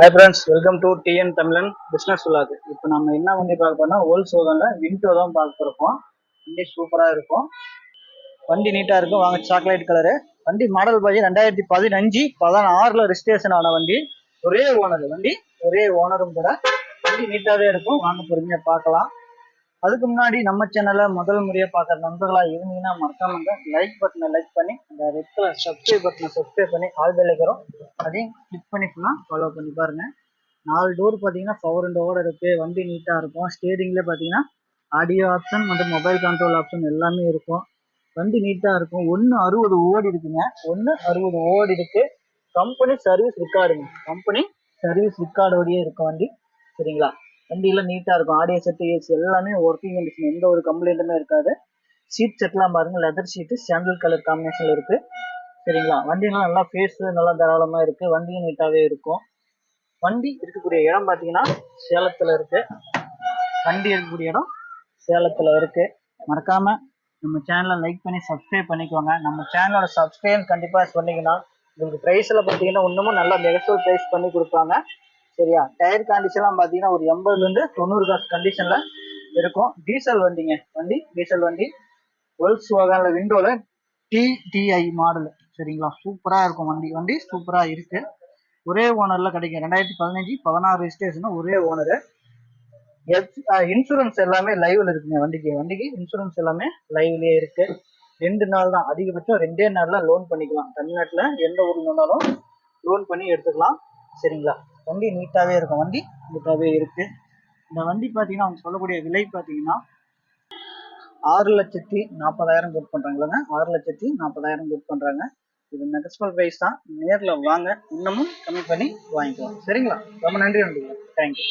Hi friends welcome to TN Tamizhan business விழாது இப்போ நம்ம என்ன வண்டி பார்க்க போறோம்னா ஓல் சோதனில் விண்டோ தான் பார்க்க வண்டி சூப்பராக இருக்கும். வண்டி நீட்டாக இருக்கும். வாங்க சாக்லேட் கலரு வண்டி மாடல் பாஜி ரெண்டாயிரத்தி பதினஞ்சு பதினாறில் ரிஜிஸ்ட்ரேஷன் ஆன வண்டி. ஒரே ஓனர் வண்டி ஒரே ஓனரும் கூட. வண்டி நீட்டாகவே இருக்கும். வாங்க பொறுமையாக பார்க்கலாம். அதுக்கு முன்னாடி நம்ம சேனலை முதல் முறையாக பார்க்குற நண்பர்களாக இருந்தீங்கன்னா மறக்காம லைக் பட்டனை லைக் பண்ணி அந்த ரெட் கலர் சப்ஸ்கிரைப் பட்டனை சப்ஸ்கிரைப் பண்ணி ஆல் பெல் வைக்கிறோம் அதையும் கிளிக் பண்ணி ஃபுல்லாக ஃபாலோ பண்ணி பாருங்கள் நாலு டோர் பார்த்தீங்கன்னா பவர் விண்டோட இருக்குது வண்டி நீட்டாக இருக்கும். ஸ்டேரிங்கில் பார்த்தீங்கன்னா ஆடியோ ஆப்ஷன் மற்றும் மொபைல் கண்ட்ரோல் ஆப்ஷன் எல்லாமே இருக்கும். வண்டி நீட்டாக இருக்கும். ஒன்று அறுபது ஓடி இருக்குங்க. ஒன்று அறுபது ஓடி இருக்குது கம்பெனி சர்வீஸ் ரெக்கார்டுங்க கம்பெனி சர்வீஸ் ரெக்கார்டோடயே இருக்கும் வண்டி. சரிங்களா? வண்டியெல்லாம் நீட்டாக இருக்கும். ஆடியோ செட்டு ஏசி எல்லாமே ஒர்க்கிங் கண்டிஷன் எந்த ஒரு கம்ப்ளைண்ட்டுமே இருக்காது. சீட் செட்லாம் பாருங்க லெதர் ஷீட்டு சாண்டல் கலர் காம்பினேஷனில் இருக்கு. சரிங்களா? வண்டியெல்லாம் நல்லா ஃபேஸ் நல்லா தாராளமாக இருக்கு. வண்டியும் நீட்டாகவே இருக்கும். வண்டி இருக்கக்கூடிய இடம் பார்த்தீங்கன்னா சேலத்தில் இருக்கு. வண்டி இருக்கக்கூடிய இடம் சேலத்தில் இருக்கு. மறக்காம நம்ம சேனலை லைக் பண்ணி சப்ஸ்கிரைப் பண்ணிக்கோங்க. நம்ம சேனலோட சப்ஸ்கிரைப் கண்டிப்பாக சொன்னீங்கன்னா உங்களுக்கு ப்ரைஸில் பார்த்தீங்கன்னா இன்னமும் நல்லா மெகசூல் ப்ரைஸ் பண்ணி கொடுப்பாங்க. சரியா? டயர் கண்டிஷன்லாம் பார்த்தீங்கன்னா ஒரு எண்பதுலேருந்து தொண்ணூறு காசு கண்டிஷனில் இருக்கும். டீசல் வண்டிங்க. வண்டி டீசல் வண்டி. வேல்ஸ் வாகனில் விண்டோவில் டிடிஐ மாடல் சரிங்களா? சூப்பராக இருக்கும் வண்டி. வண்டி சூப்பராக இருக்கு. ஒரே ஓனரில் கிடைக்கும். ரெண்டாயிரத்தி பதினஞ்சு பதினாறு ரெஜிஸ்ட்ரேஷன் ஒரே ஓனரு இன்சூரன்ஸ் எல்லாமே லைவ்ல இருக்குங்க வண்டிக்கு. வண்டிக்கு இன்சூரன்ஸ் எல்லாமே லைவ்லயே இருக்கு. ரெண்டு நாள் தான். அதிகபட்சம் ரெண்டே நாள்ல லோன் பண்ணிக்கலாம். தமிழ்நாட்டில் எந்த ஊர்ல இருந்தாலும் லோன் பண்ணி எடுத்துக்கலாம். சரிங்களா? வண்டி நீட்டாகவே இருக்கும். வண்டி நீட்டாகவே இருக்குது இந்த வண்டி பார்த்தீங்கன்னா அவங்க சொல்லக்கூடிய விலை பார்த்தீங்கன்னா ஆறு லட்சத்தி நாற்பதாயிரம் கோட் பண்ணுறாங்களாங்க ஆறு லட்சத்தி நாற்பதாயிரம் கோட் பண்ணுறாங்க இது நெகஸ்பல் ப்ரைஸ் தான். நேரில் வாங்க. இன்னமும் கம்மி பண்ணி வாங்கிக்கலாம். சரிங்களா? ரொம்ப நன்றி நன்றி தேங்க்யூ